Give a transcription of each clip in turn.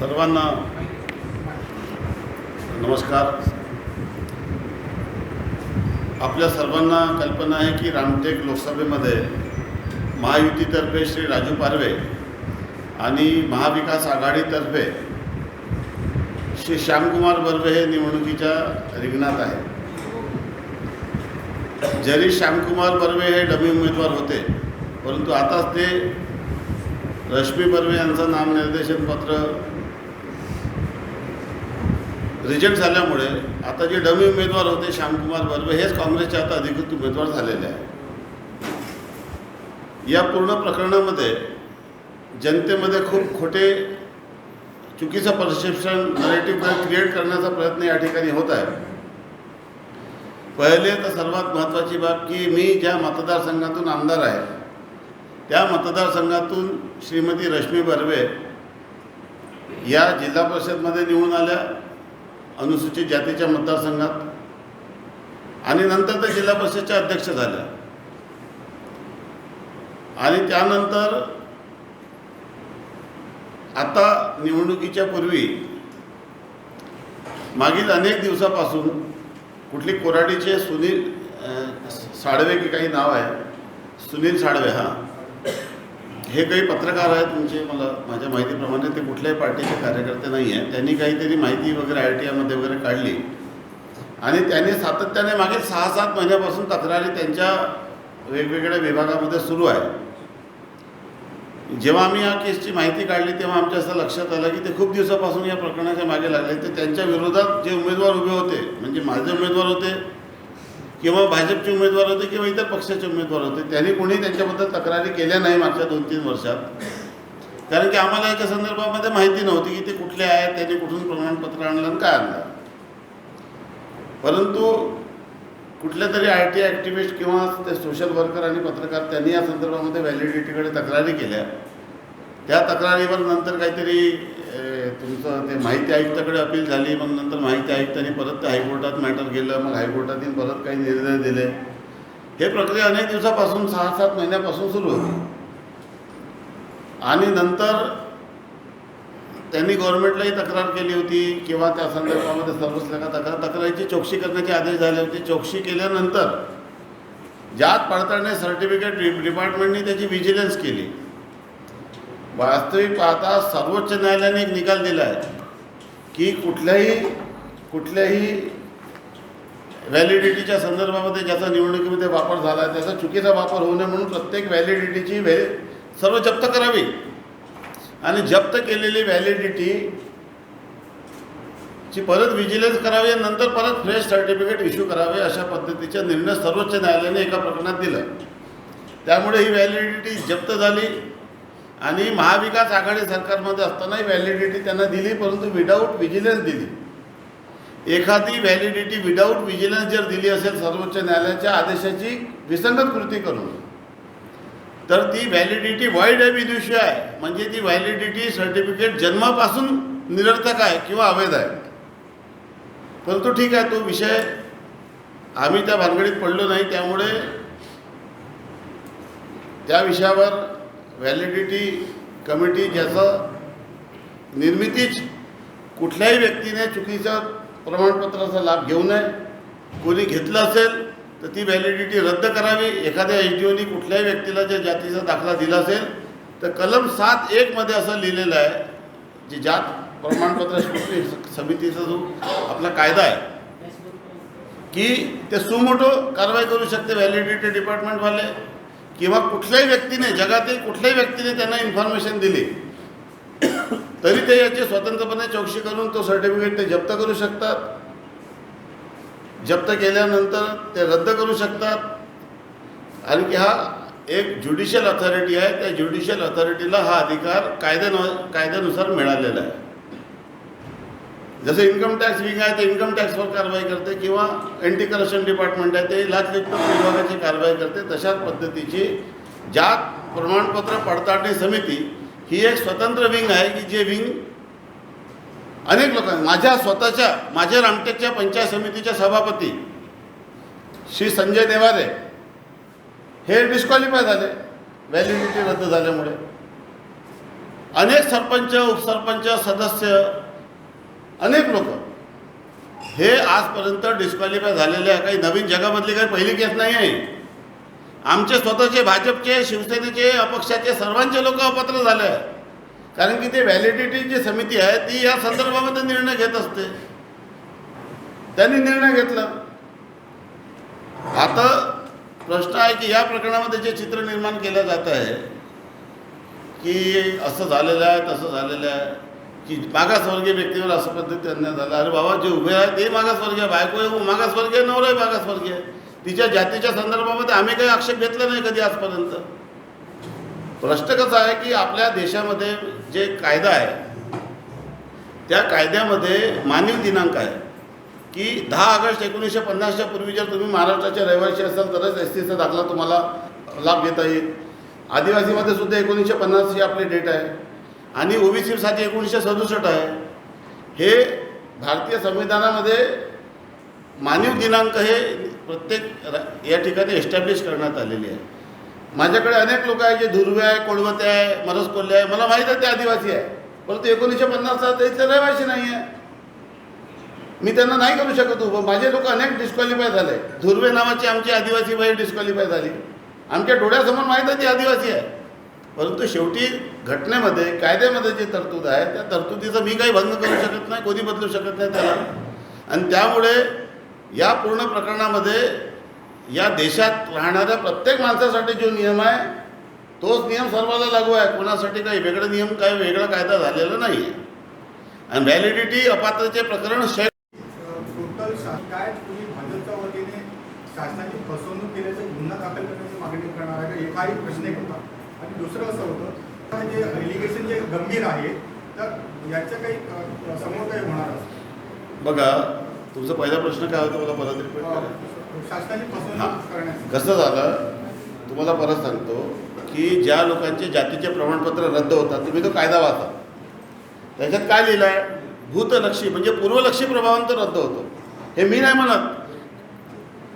सर्वांना नमस्कार. आपल्या सर्वांना कल्पना आहे की रामटेक लोकसभेमध्ये महायुतीतर्फे श्री राजू पारवे आणि महाविकास आघाडीतर्फे श्री श्यामकुमार बर्वे हे निवडणुकीच्या रिंगणात आहे जरी श्यामकुमार बर्वे हे डमी उमेदवार होते परंतु आताच ते रश्मी बर्वे यांचं नामनिर्देशन पत्र रिजेक्ट झाल्यामुळे आता जे डमी उमेदवार होते श्यामकुमार बर्वे हेच काँग्रेसचे आता अधिकृत उमेदवार झालेले आहे या पूर्ण प्रकरणामध्ये जनतेमध्ये खूप खोटे चुकीचं परसेप्शन नरेटिव्ह क्रिएट करण्याचा प्रयत्न या ठिकाणी होत आहे. पहिले तर सर्वात महत्त्वाची बाब की मी ज्या मतदारसंघातून आमदार आहे त्या मतदारसंघातून श्रीमती रश्मी बर्वे या जिल्हा परिषदमध्ये निवडून आल्या. अनुसूचित जातीच्या मतदारसंघात. आणि नंतर त्या जिल्हा परिषदच्या अध्यक्ष झाल्या. आणि त्यानंतर आता निवडणुकीच्या पूर्वी मागील अनेक दिवसापासून कुठली कोराडीचे सुनील साडवे साळवे की काही नाव आहे? सुनील साळवे हां. हे काही पत्रकार आहेत तुमचे मला माझ्या माहितीप्रमाणे ते कुठल्याही पार्टीचे कार्यकर्ते नाही आहेत त्यांनी काहीतरी माहिती वगैरे आय टी आयमध्ये वगैरे काढली. आणि त्यांनी सातत्याने मागील सहा सात महिन्यापासून तक्रारी त्यांच्या वेगवेगळ्या विभागामध्ये सुरू आहे. जेव्हा आम्ही या केसची माहिती काढली तेव्हा आमच्या असं लक्षात आलं की ते खूप दिवसापासून या प्रकरणाच्या मागे लागले. ते त्यांच्या विरोधात जे उमेदवार उभे होते म्हणजे माझे उमेदवार होते किंवा भाजपचे उमेदवार होते किंवा इतर पक्षाचे उमेदवार होते त्यांनी कोणी त्यांच्याबद्दल तक्रारी केल्या नाही मागच्या दोन तीन वर्षात. कारण की आम्हाला याच्या संदर्भामध्ये माहिती नव्हती की ते कुठले आहेत त्यांनी कुठून प्रमाणपत्र आणलं आणि काय आणलं. परंतु कुठल्या तरी आय टी ॲक्टिव्हिस्ट किंवा ते सोशल वर्कर आणि पत्रकार त्यांनी या संदर्भामध्ये व्हॅलिडिटीकडे तक्रारी केल्या. त्या तक्रारीवर नंतर काहीतरी तुमचं ते माहिती आयुक्ताकडे अपील झाली मग नंतर माहिती आयुक्तांनी परत ते हायकोर्टात मॅटर केलं मग हायकोर्टातून परत काही निर्णय दिले. हे प्रक्रिया अनेक दिवसापासून सहा सात महिन्यापासून सुरू होती. आणि नंतर त्यांनी गव्हर्नमेंटलाही तक्रार केली होती किंवा त्या संदर्भामध्ये सर्वच लेखा तक्रार तक्रारीची चौकशी करण्याचे आदेश झाले होते. चौकशी केल्यानंतर जात पडताळणी सर्टिफिकेट डिपार्टमेंटने त्याची व्हिजिलन्स केली. वास्तविक पाहता सर्वोच्च न्यायालयाने एक निकाल दिला आहे की कुठल्याही कुठल्याही व्हॅलिडिटीच्या संदर्भामध्ये ज्याचा निवडणुकीमध्ये वापर झाला आहे त्याचा चुकीचा वापर होऊ नये म्हणून प्रत्येक व्हॅलिडिटीची व्हॅ सर्व जप्त करावी. आणि जप्त केलेली व्हॅलिडिटी ची परत विजिलन्स करावी आणि नंतर परत फ्रेश सर्टिफिकेट इश्यू करावे अशा पद्धतीचा निर्णय सर्वोच्च न्यायालयाने एका प्रकरणात दिला. त्यामुळे ही व्हॅलिडिटी जप्त झाली. आणि महाविकास आघाडी सरकारमध्ये असतानाही व्हॅलिडिटी त्यांना दिली परंतु विदाऊट विजिलन्स दिली. एखादी व्हॅलिडिटी विदाऊट विजिलन्स जर दिली असेल सर्वोच्च न्यायालयाच्या आदेशाची विसंगत कृती करून तर ती व्हॅलिडिटी वाईड आहे विदुष्य आहे. म्हणजे ती व्हॅलिडिटी सर्टिफिकेट जन्मापासून निरर्थक आहे किंवा अवैध आहे. परंतु ठीक आहे तो विषय आम्ही त्या भानगडीत पडलो नाही त्यामुळे त्या विषयावर व्हॅलिडिटी कमिटी ज्याचं निर्मितीच कुठल्याही व्यक्तीने चुकीच्या प्रमाणपत्राचा लाभ घेऊ नये. कोणी घेतलं असेल तर ती व्हॅलिडिटी रद्द करावी. एखाद्या एच डी ओनी कुठल्याही व्यक्तीला जर जातीचा दाखला दिला असेल तर कलम सात एकमध्ये असं लिहिलेलं आहे जी जात प्रमाणपत्र समितीचा जो आपला कायदा आहे की ते सुमोठो कारवाई करू शकते व्हॅलिडिटी डिपार्टमेंटवाले किंवा कुठल्याही व्यक्तीने जगातील कुठल्याही व्यक्तीने त्यांना इन्फॉर्मेशन दिली तरी ते याची स्वतंत्रपणे चौकशी करून तो सर्टिफिकेट ते जप्त करू शकतात. जप्त केल्यानंतर ते रद्द करू शकतात. आणि की हा एक ज्युडिशियल अथॉरिटी आहे. त्या ज्युडिशियल अथॉरिटीला हा अधिकार कायद्यानु कायद्यानुसार मिळालेला आहे. जसं इन्कम टॅक्स विंग आहे ते इन्कम टॅक्सवर कारवाई करते किंवा अँटी करप्शन डिपार्टमेंट आहे ते लाचलुचपत विभागाची कारवाई करते. तशाच पद्धतीची जात प्रमाणपत्र पडताळणी समिती ही एक स्वतंत्र विंग आहे की जे विंग अनेक लोकांना माझ्या स्वतःच्या माझ्या रामटेकच्या पंचायत समितीच्या सभापती श्री संजय देवारे हे डिस्क्वालिफाय झाले. व्हॅलिडिटी रद्द झाल्यामुळे. अनेक सरपंच उपसरपंच सदस्य अनेक लोक. हे आजपर्यंत डिस्क्वालिफाय झालेले आहे काही नवीन जगामधली काही पहिली केस नाही आहे. आमचे स्वतःचे भाजपचे शिवसेनेचे अपक्षाचे सर्वांचे लोक अपात्र झाले. आहे कारण की ते व्हॅलिडिटी जी समिती आहे ती या संदर्भामध्ये निर्णय घेत असते. त्यांनी निर्णय घेतला. आता प्रश्न आहे की या प्रकरणामध्ये जे चित्र निर्माण केलं जात आहे की असं झालेलं आहे तसं झालेलं आहे की मागासवर्गीय व्यक्तीवर असं पद्धती अन्याय झाला. अरे बाबा जे उभे आहे ते मागासवर्गीय बायको आहे मागासवर्गीय नवरा मागासवर्गीय तिच्या जातीच्या संदर्भामध्ये आम्ही काही आक्षेप घेतला नाही कधी आजपर्यंत. प्रश्न कसा आहे की आपल्या देशामध्ये जे कायदा आहे त्या कायद्यामध्ये मानवी दिनांक आहे की दहा ऑगस्ट एकोणीसशे पन्नासच्या पूर्वी जर तुम्ही महाराष्ट्राचे रहिवासी असाल तरच एस टीचा दाखला तुम्हाला लाभ घेता येईल. आदिवासीमध्ये सुद्धा एकोणीसशे पन्नासची आपली डेट आहे. आणि ओबीसीसाठी एकोणीसशे सदुसष्ट आहे. हे भारतीय संविधानामध्ये मानव दिनांक हे प्रत्येक या ठिकाणी एस्टॅब्लिश करण्यात आलेली आहे. माझ्याकडे अनेक लोक आहे जे धुर्वे आहे कोळवते आहे मरसकोल्ले आहे. मला माहीत आहे ते आदिवासी आहे. परंतु एकोणीसशे पन्नासचा ते इथले रहिवासी नाही आहे. मी त्यांना नाही करू शकत उभं. माझे लोक अनेक डिस्क्वालिफाय झाले. धुर्वे नावाची आमची आदिवासी बाई डिस्क्वालिफाय झाली. आमच्या डोळ्यासमोर माहीत आहे ती आदिवासी आहे. परंतु शेवटी घटनेमध्ये कायद्यामध्ये जी तरतूद आहे त्या तरतुदीचं मी काही भंग करू शकत नाही कोणी बदलू शकत नाही त्याला. आणि त्यामुळे या पूर्ण प्रकरणामध्ये या देशात राहणाऱ्या प्रत्येक माणसासाठी जो नियम आहे तोच नियम सर्वांना लागू आहे. कोणासाठी काही वेगळं नियम काही वेगळा कायदा झालेला नाही आहे आणि व्हॅलिडिटी अपात्रचे प्रकरण शे काय तुम्ही भाजपच्या वतीने शासनाची फसवणूक केल्याचा गुन्हा दाखल करण्याची मागणी करणार आहे का? प्रश्न दुसरं असं होतं जे एलिगेशन जे गंभीर आहे तर याच्या काही समोर काही होणार असं बघा तुमचा पहिला प्रश्न काय होता मला परत रिपीट करा. शासनाची फसवणूक करण्याची कसं झालं? तुम्हाला परत सांगतो की ज्या लोकांचे जातीचे प्रमाणपत्र रद्द होतात तुम्ही तो कायदा वाचा. त्याच्यात काय लिहिलं आहे भूतलक्षी म्हणजे पूर्वलक्षी प्रभावांत रद्द होतो. हे मी नाही म्हणत.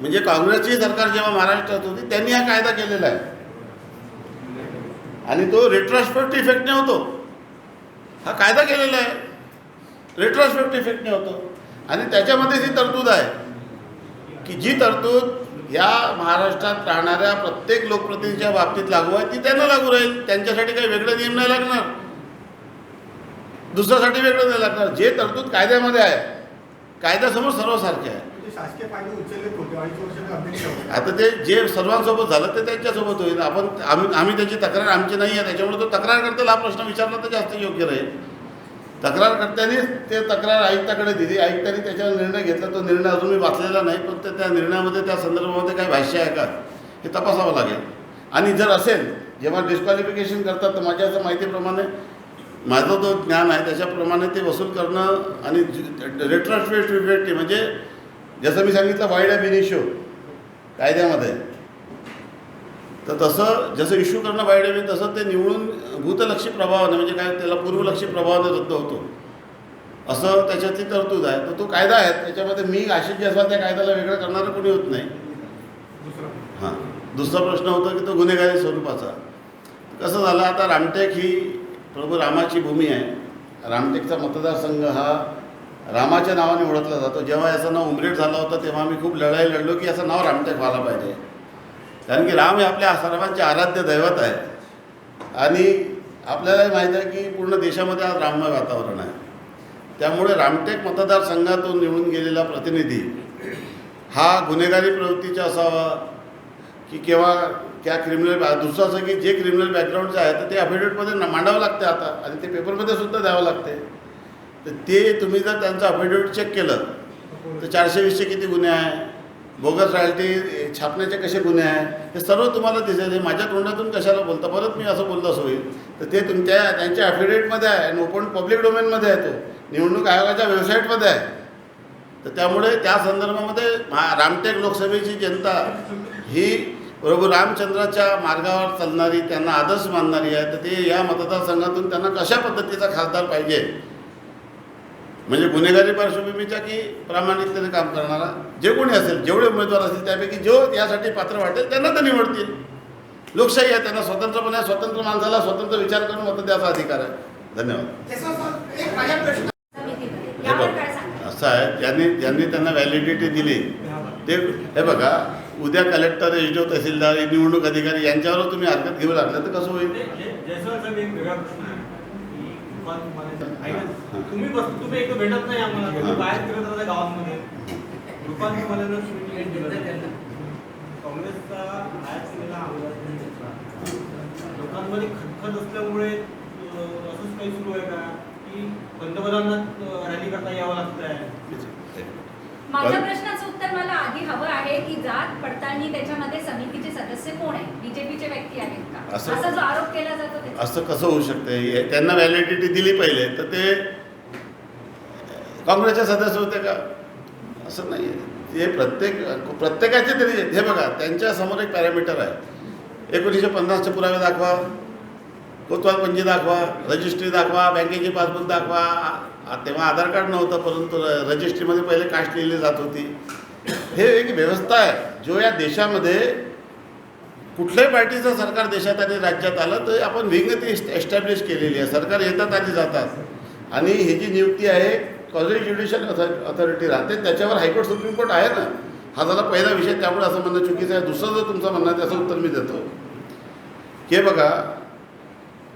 म्हणजे काँग्रेसची सरकार जेव्हा महाराष्ट्रात होती त्यांनी हा कायदा केलेला आहे. आणि तो रेट्रॉस्पेक्ट इफेक्टने होतो हा कायदा केलेला आहे. रेट्रॉस्पेक्ट इफेक्टने होतो आणि त्याच्यामध्ये जी तरतूद आहे की जी तरतूद या महाराष्ट्रात राहणाऱ्या प्रत्येक लोकप्रतिनिधीच्या बाबतीत लागू आहे ती त्यांना लागू राहील. त्यांच्यासाठी काही वेगळे नियम नाही लागणार. दुसऱ्यासाठी वेगळं नाही लागणार. जे तरतूद कायद्यामध्ये आहे कायद्यासमोर सर्वसारखे आहे. शासकीय फायदे आता ते जे सर्वांसोबत झालं ते त्यांच्यासोबत होईल. आपण आम्ही आम्ही त्याची तक्रार आमची नाही आहे. त्याच्यामुळे तो तक्रार करताना हा प्रश्न विचारला तर जास्त योग्य राहील. तक्रारकर्त्यांनी ते तक्रार आयुक्ताकडे दिली. आयुक्तांनी त्याच्यावर निर्णय घेतला. तो निर्णय अजून मी वाचलेला नाही पण ते त्या निर्णयामध्ये त्या संदर्भामध्ये काही भाष्य आहे का हे तपासावं लागेल. आणि जर असेल जेव्हा डिस्क्वालिफिकेशन करतात तर माझ्या असं माहितीप्रमाणे माझं जो ज्ञान आहे त्याच्याप्रमाणे ते वसूल करणं आणि रेट्रोस्पेक्टिव्हिटी म्हणजे जसं मी सांगितलं वाईड ॲब इनिशिओ कायद्यामध्ये. तर तसं जसं इश्यू करणं वाईट आहे तसं ते निवडून भूतलक्षी प्रभावाने म्हणजे काय त्याला पूर्वलक्षी प्रभावाने रद्द होतो. असं त्याच्यातली तरतूद आहे. तर तो कायदा आहे त्याच्यामध्ये मी आशिष जयस्वाल त्या कायद्याला वेगळं करणारं कोणी होत नाही. हां. दुसरा प्रश्न होता की तो गुन्हेगारी स्वरूपाचा. कसं झालं आता रामटेक ही प्रभू रामाची भूमी आहे. रामटेकचा मतदारसंघ हा रामाच्या नावाने ओळखला जातो. जेव्हा याचं नाव उमरेट झालं होतं तेव्हा आम्ही खूप लढाई लढलो की याचं नाव रामटेक व्हायला पाहिजे. कारण की राम हे आपल्या सर्वांचे आराध्य दैवत आहे आणि आपल्यालाही माहीत आहे की पूर्ण देशामध्ये आज राममय वातावरण आहे. त्यामुळे रामटेक मतदारसंघातून निवडून गेलेला प्रतिनिधी हा गुन्हेगारी प्रवृत्तीचा असावा की केव्हा त्या क्रिमिनल दुसरं असं की जे क्रिमिनल बॅकग्राऊंडचं आहे तर ते अफिडेविटमध्ये मांडावं लागते आता. आणि ते पेपरमध्ये सुद्धा द्यावं लागते. तर ते तुम्ही जर त्यांचं अफिडेविट चेक केलं तर चारशे वीसचे किती गुन्हे आहे? बोगस रॉयल्टी छापण्याचे कसे गुन्हे आहे? हे सर्व तुम्हाला दिसेल. माझ्या तोंडातून कशाला बोलता? परत मी असं बोललो असं होईल. तर ते तुमच्या त्यांच्या अफिडेविटमध्ये आहे आणि ओपन पब्लिक डोमेनमध्ये आहे तो. निवडणूक आयोगाच्या वेबसाईटमध्ये आहे. तर त्यामुळे त्या संदर्भामध्ये महा रामटेक लोकसभेची जनता ही प्रभू रामचंद्राच्या मार्गावर चालणारी त्यांना आदर्श मानणारी आहे. तर ते या मतदारसंघातून त्यांना कशा पद्धतीचा खासदार पाहिजे? म्हणजे गुन्हेगारी पार्श्वभूमीचा की प्रामाणिकतेने काम करणारा जे कोणी असेल जेवढे उमेदवार असतील त्यापैकी जो यासाठी पात्र वाटेल त्यांना ते निवडतील. लोकशाही आहे त्यांना स्वतंत्रपणे स्वतंत्र माणसाला स्वतंत्र विचार करून मत द्यायचा अधिकार आहे. धन्यवाद. हे बघ असं आहे ज्यांनी ज्यांनी त्यांना व्हॅलिडिटी दिली ते हे बघा उद्या कलेक्टर एच डी तहसीलदार निवडणूक अधिकारी यांच्यावर तुम्ही हरकत घेऊ लागलं तर कसं होईल? तुम्ही बस तुम्ही एक भेटत नाही आम्हाला. बाहेर फिरत राहता गावांमध्ये. दुकान तुम्हाला काँग्रेसचा हायर केलेला आमदार लोकांमध्ये खतखत असल्यामुळे असंच काही सुरू आहे का? की पंतप्रधानांना रॅली करता यावं लागतं आहे माझ्या प्रश्नाचं उत्तर मला आधी हवं आहे की जात पडताळणी त्याच्यामध्ये समितीचे सदस्य कोण आहे? बीजेपीचे व्यक्ती आहेत का? असं- असा जो आरोप केला जातो असं कसं होऊ शकते? हे- त्यांना व्हॅलिडिटी दिली पहिले तर ते काँग्रेसचे सदस्य होते का? असं नाही. हे प्रत्येक प्रत्येकाचे तरी हे बघा त्यांच्यासमोर एक पॅरामीटर आहे. एकोणीसशे पन्नासचे पुरावे दाखवा. कोतवाल पंजी दाखवा. रजिस्ट्री दाखवा. बँकेची पासबुक दाखवा. तेव्हा आधार कार्ड नव्हतं परंतु रजिस्ट्रीमध्ये पहिले कास्ट लिहिली जात होती. हे एक व्यवस्था आहे. जो या देशामध्ये कुठल्याही पार्टीचं सरकार देशात आणि राज्यात आलं तर आपण विंग ती एस्टॅब्लिश केलेली आहे. सरकार येतात आणि जातात. आणि ही जी नियुक्ती आहे कॉलेज ज्युडिशियल अथॉरिटी राहते. त्याच्यावर हायकोर्ट सुप्रीम कोर्ट आहे ना? हा झाला पहिला विषय त्यामुळे असं म्हणणं चुकीचं आहे. दुसरं जर तुमचं म्हणणं आहे त्याचं उत्तर मी देतो. की हे बघा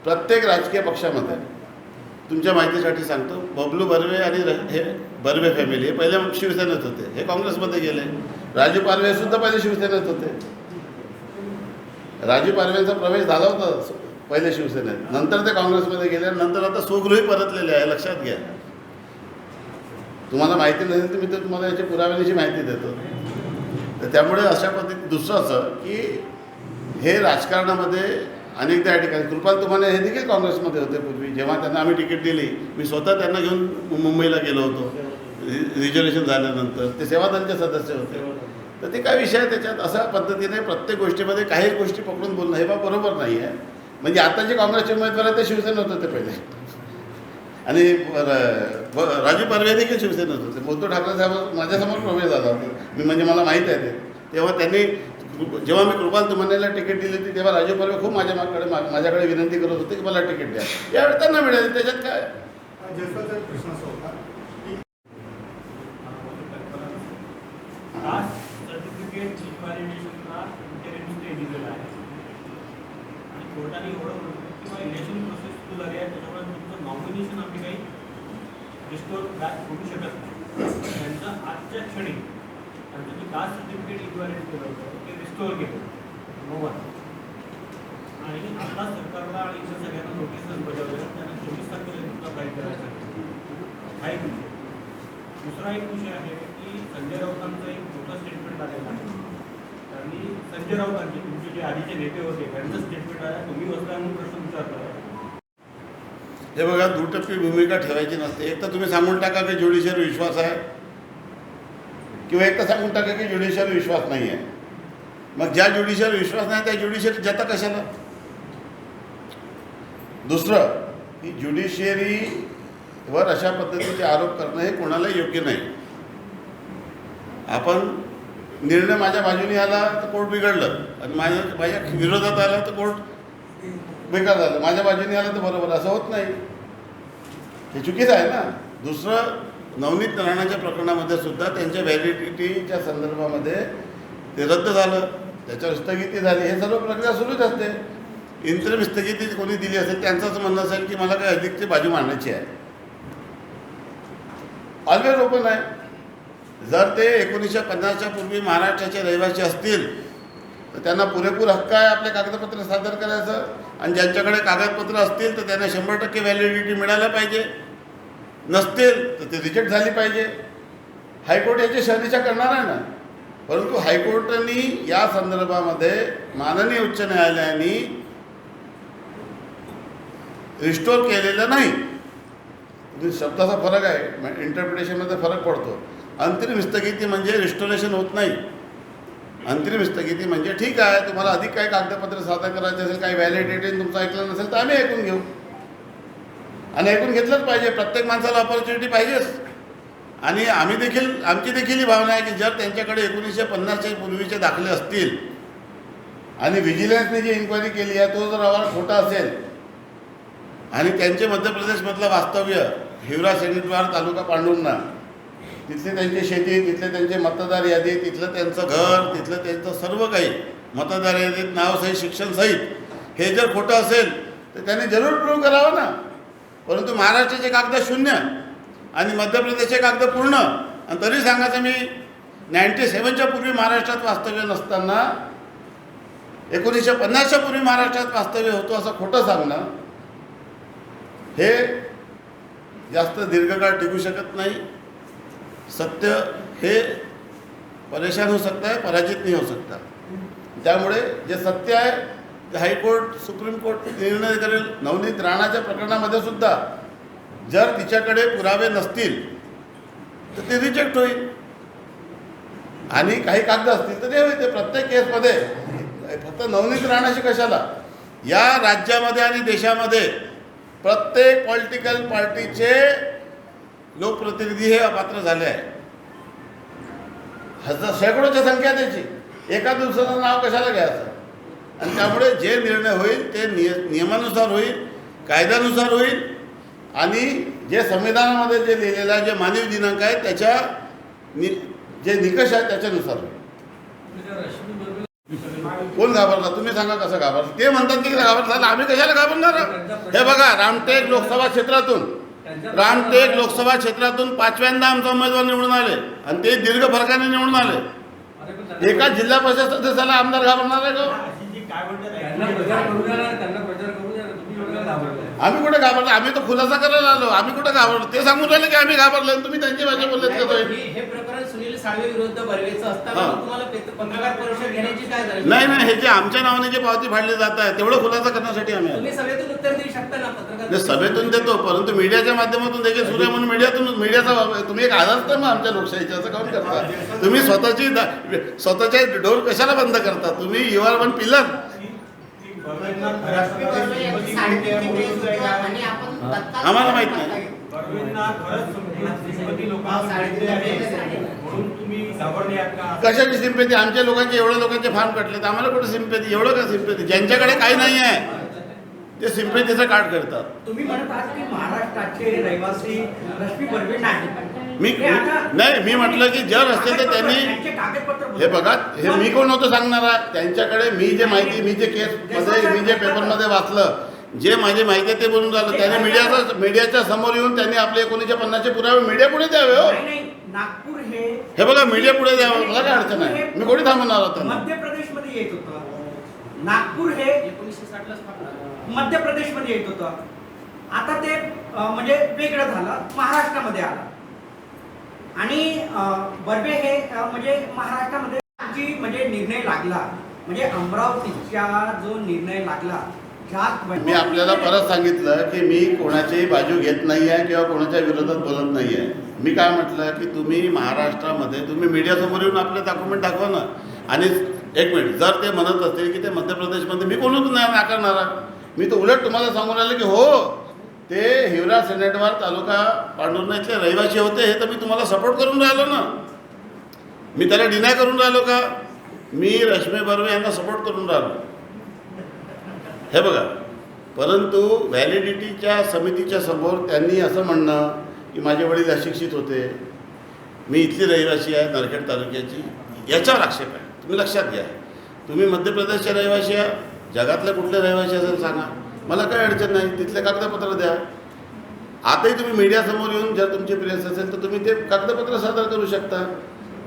प्रत्येक राजकीय पक्षामध्ये तुमच्या माहितीसाठी सांगतो बबलू बर्वे आणि हे बर्वे फॅमिली हे पहिल्या शिवसेनेत होते. हे काँग्रेसमध्ये गेले. राजू पारवे सुद्धा पहिले शिवसेनेत होते. राजू पारवेचा प्रवेश झाला होता पहिले शिवसेनेत. नंतर ते काँग्रेसमध्ये गेले नंतर आता सुगृही परतलेले आहे लक्षात घ्या. तुम्हाला माहिती नसेल तर मी तर तुम्हाला याची पुराव्याची माहिती देतो. तर त्यामुळे अशा पद्धती दुसरं असं की हे राजकारणामध्ये अनेकदा या ठिकाणी कृपाल तुम्हाला हे देखील काँग्रेसमध्ये होते पूर्वी. जेव्हा त्यांना आम्ही तिकीट दिली मी स्वतः त्यांना घेऊन मुंबईला गेलो होतो. रिझर्वेशन झाल्यानंतर. ते सेवादलचे सदस्य होते. तर ते काय विषय त्याच्यात? अशा पद्धतीने प्रत्येक गोष्टीमध्ये काही गोष्टी पकडून बोलणं हे बा बरोबर नाही आहे म्हणजे आता जे काँग्रेसचे उमेदवार आहेत ते शिवसेना होते पहिले. आणि राजू परवे देखील शिवसेनेत होते. उद्धव ठाकरे साहेब माझ्यासमोर प्रवेश झाला होता. मी म्हणजे मला माहीत आहे ते. तेव्हा त्यांनी जेव्हा मी कृपाल तुमनेला तिकीट दिली होती तेव्हा राजू पारवे खूप माझ्याकडे माझ्याकडे विनंती करत होते की मला तिकीट द्या. यावेळी त्यांना मिळाली त्याच्यात काय? शकत नाही. त्यांचं आजच्या क्षणी त्यांचं जे कास्ट सर्टिफिकेट इन्व्हॅलिड केलं होतं ते रिस्टोअर केलं नो आणि आता सरकारला आणि इतर सगळ्यांना नोटीसच बजावल्या त्यांना चोवीस तारखेला तुमचा फाईल करायचा हा एक विषय. दुसरा एक विषय आहे की संजय राऊतांचं एक मोठं स्टेटमेंट आलेलं आहे. आणि संजय राऊतांचे तुमचे जे आधीचे नेते होते त्यांचं स्टेटमेंट आहे तुम्ही बसला म्हणून प्रश्न विचारता हे बघा दुटप्पी भूमिका ठेवायची नसते. एक तर तुम्ही सांगून टाका की ज्युडिशियल विश्वास आहे. किंवा एक तर सांगून टाका की ज्युडिशियल विश्वास नाही आहे मग ज्या ज्युडिशियल विश्वास नाही त्या ज्युडिशियल जाता कशाला? दुसरं की ज्युडिशियरीवर अशा पद्धतीचे आरोप करणं हे कोणाला योग्य नाही. आपण निर्णय माझ्या बाजूने आला तर कोर्ट बिघडलं. आणि माझ्या माझ्या विरोधात आला तर कोर्ट बेकार झालं. माझ्या बाजूने आलं तर बरोबर. असं होत नाही. हे चुकीचं आहे ना. दुसरं नवनीत नारायणाच्या प्रकरणामध्ये सुद्धा त्यांच्या व्हॅलिडिटीच्या संदर्भामध्ये ते रद्द झालं. त्याच्यावर स्थगिती झाली. हे सर्व प्रक्रिया सुरूच असते. इंटरव्ह्यू स्थगिती कोणी दिली असेल त्यांचंच म्हणणं असेल की मला काय अधिकची बाजू मांडायची आहे. ऑलवेज ओपन आहे. जर ते एकोणीसशे पन्नासच्या पूर्वी महाराष्ट्राचे रहिवासी असतील तर त्यांना पुरेपूर हक्क आहे आपले कागदपत्र सादर करायचं. आणि ज्यांच्याकडे कागदपत्र असतील तर त्यांना शंभर टक्के व्हॅलिडिटी मिळायला पाहिजे. नसतील तर ते रिजेक्ट झाली पाहिजे. हायकोर्ट याची शहरीच्या करणार आहे ना? परंतु हायकोर्टाने या संदर्भामध्ये माननीय उच्च न्यायालयाने रिस्टोर केलेलं नाही. म्हणजे शब्दाचा फरक आहे म्हणजे इंटरप्रिटेशनमध्ये फरक पडतो. अंतरिम स्थगिती म्हणजे रिस्टोरेशन होत नाही. अंतरिम स्थगिती म्हणजे ठीक आहे तुम्हाला अधिक काही कागदपत्र सादर करायचे असेल काही व्हॅलिडिटी तुमचं ऐकलं नसेल तर आम्ही ऐकून घेऊ. आणि ऐकून घेतलंच पाहिजे. प्रत्येक माणसाला ऑपॉर्च्युनिटी पाहिजेच. आणि आम्ही देखील आमची देखील ही भावना आहे की जर त्यांच्याकडे एकोणीसशे पन्नासच्या पूर्वीचे दाखले असतील आणि व्हिजिलन्सने जी इन्क्वायरी केली आहे तो जर अहवाल खोटा असेल आणि त्यांचे मध्य प्रदेशमधलं वास्तव्य हिवरा सेनिटवार तालुका पांडुर्णा तिथली त्यांची शेती तिथले त्यांचे मतदार यादी तिथलं त्यांचं घर तिथलं त्यांचं सर्व काही मतदार यादीत नावसहित शिक्षणसहित हे जर खोटं असेल तर त्यांनी जरूर प्रूव्ह करावं ना. परंतु महाराष्ट्राचे कागद शून्य आणि मध्य प्रदेशचे कागद पूर्ण. आणि तरी सांगायचं मी नाईन्टी सेवनच्या पूर्वी महाराष्ट्रात वास्तव्य नसताना एकोणीसशे पन्नासच्या पूर्वी महाराष्ट्रात वास्तव्य होतो असं खोटं सांगणं हे जास्त दीर्घकाळ टिकू शकत नाही. सत्य हे परेशान हो सकता है पराजित नाही हो सकता त्यामुळे जे सत्य आहे हायकोर्ट सुप्रीम कोर्ट निर्णय करेल. नवनीत राणाच्या प्रकरणामध्ये सुद्धा जर तिच्याकडे पुरावे नसतील तर ते रिजेक्ट होईल. आणि काही कागद असतील तर ते होईल. ते प्रत्येक केसमध्ये. फक्त नवनीत राणाशी कशाला? या राज्यामध्ये आणि देशामध्ये प्रत्येक पॉलिटिकल पार्टीचे लोकप्रतिनिधी हे अपात्र झाले आहे हजार शेकडोच्या संख्या त्याची. एका दिवसाचं नाव कशाला घ्यायचं? आणि त्यामुळे जे निर्णय होईल ते निय नियमानुसार होईल कायद्यानुसार होईल आणि जे संविधानामध्ये जे लिहिलेलं आहे जे मानवी दिनांक आहे त्याच्या नि जे निकष आहेत त्याच्यानुसार होईल. कोण घाबरला तुम्ही सांगा कसं घाबरला ते म्हणतात की घाबरला आम्ही कशाला घाबरणार? हे बघा रामटेक लोकसभा क्षेत्रातून रामटेक लोकसभा क्षेत्रातून पाचव्यांदा आमचा उमेदवार निवडून आले आणि ते दीर्घ फरकाने निवडून आले. एका जिल्हा परिषद सदस्याला आमदार घाबरणार आहे का? काय म्हणतात त्यांना प्रचार करू द्या ना, त्यांना प्रचार करू द्या ना. तुम्ही एवढं घाबरताय. आम्ही कुठे घाबरलो? आम्ही तर खुलासा करायला आलो. आम्ही कुठे घाबरलो? ते सांगून राहिले की आम्ही घाबरलो तुम्ही त्यांची भाषा बोललेत का नाही, तो? हे प्रकरण सुनील साळवे विरुद्ध बर्वेचं असताना. मग तुम्हाला पेत- पत्रकार परिषद घेण्याची काय गरज नाही नाही हे जे आमच्या नावाने जे पावती फाडली जात आहे तेवढं खुलासा करण्यासाठी आम्ही आलो. तुम्ही सभेतून उत्तर देऊ शकता ना पत्रकार सभेतून देतो परंतु मीडियाच्या माध्यमातून देखील सूर्य म्हणून मीडियातून मीडियाचा तुम्ही एक आधार तर मग आमच्या लोकशाहीचे असं काऊन करता? तुम्ही स्वतःची दा- स्वतःचे डोर कशाला बंद करता? तुम्ही यू आर वन पिलर. आम्हाला माहीत नाही. आहात कशाची सिंपेती आमच्या लोकांचे एवढ्या लोकांचे फार्म कटले तर आम्हाला कुठे सिंपेती एवढं का सिंपेती ज्यांच्याकडे काही नाही आहे ते सिंपेतीचं कार्ड करतात. तुम्ही म्हणत आहात की महाराष्ट्राचे रहिवासी रश्मी बर्वे नाही मी नाही मी म्हटलं की जर असेल तर त्यांनी हे बघा हे मी कोण होतं सांगणारा त्यांच्याकडे मी जे माहिती मी जे केस मध्ये मी जे पेपरमध्ये वाचलं जे माझी माहिती आहे ते बोलून झालं त्याने मीडियाचा मीडियाच्या समोर येऊन त्यांनी आपले एकोणीसशे पन्नासचे पुरावे मीडिया पुढे द्यावे हो. नागपूर हे हे बघा मीडिया पुढे द्यावं मला काय अडचण आहे. मी कोणी थांबवणार होतं मध्य प्रदेशमध्ये येत होतं. नागपूर हे एकोणीसशे साठला मध्य प्रदेशमध्ये येत होतं. आता ते म्हणजे वेगळं झालं. महाराष्ट्रामध्ये आलं. आणि बर्वे हे म्हणजे महाराष्ट्रामध्ये जी म्हणजे निर्णय लागला म्हणजे अमरावतीचा जो निर्णय लागला मी आपल्याला परत सांगितलं की मी कोणाचीही बाजू घेत नाही आहे किंवा कोणाच्या विरोधात बोलत नाही आहे मी काय म्हटलं की तुम्ही महाराष्ट्रामध्ये तुम्ही मीडियासमोर येऊन आपले डॉक्युमेंट दाखवा ना. आणि एक मिनिट जर ते म्हणत असतील की ते मध्य प्रदेशमध्ये मी कोणच नाही नाकारणारा मी तर उलट तुम्हाला सांगून आलं की हो ते हिवरा सेनेटवार तालुका पांडुर्णा इथले रहिवासी होते हे तर मी तुम्हाला सपोर्ट करून राहिलो ना. मी त्याला डिनाय करून राहिलो का? मी रश्मी बर्वे यांना सपोर्ट करून राहिलो. हे बघा परंतु व्हॅलिडिटीच्या समितीच्या समोर त्यांनी असं म्हणणं की माझे वडील अशिक्षित होते. मी इथली रहिवासी आहे नरखेड तालुक्याची. याच्यावर आक्षेप आहे. तुम्ही लक्षात घ्या. तुम्ही मध्य प्रदेशचे रहिवासी आहे जगातले कुठले रहिवासी असेल सांगा. मला काय अडचण नाही तिथले कागदपत्र द्या. आताही तुम्ही मीडियासमोर येऊन जर तुमची प्रेस असेल तर तुम्ही ते कागदपत्र सादर करू शकता.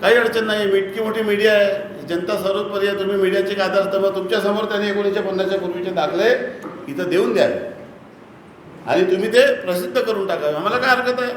काही अडचण नाही मिटकी इतकी मोठी मीडिया आहे. जनता सर्वोपरी आहे. तुम्ही मीडियाचे काय आधारस्तंभ तुमच्यासमोर त्यांनी एकोणीसशे पन्नासच्या पूर्वीचे दाखले इथं देऊन द्यावे आणि तुम्ही ते प्रसिद्ध करून टाकावे आम्हाला काय हरकत आहे?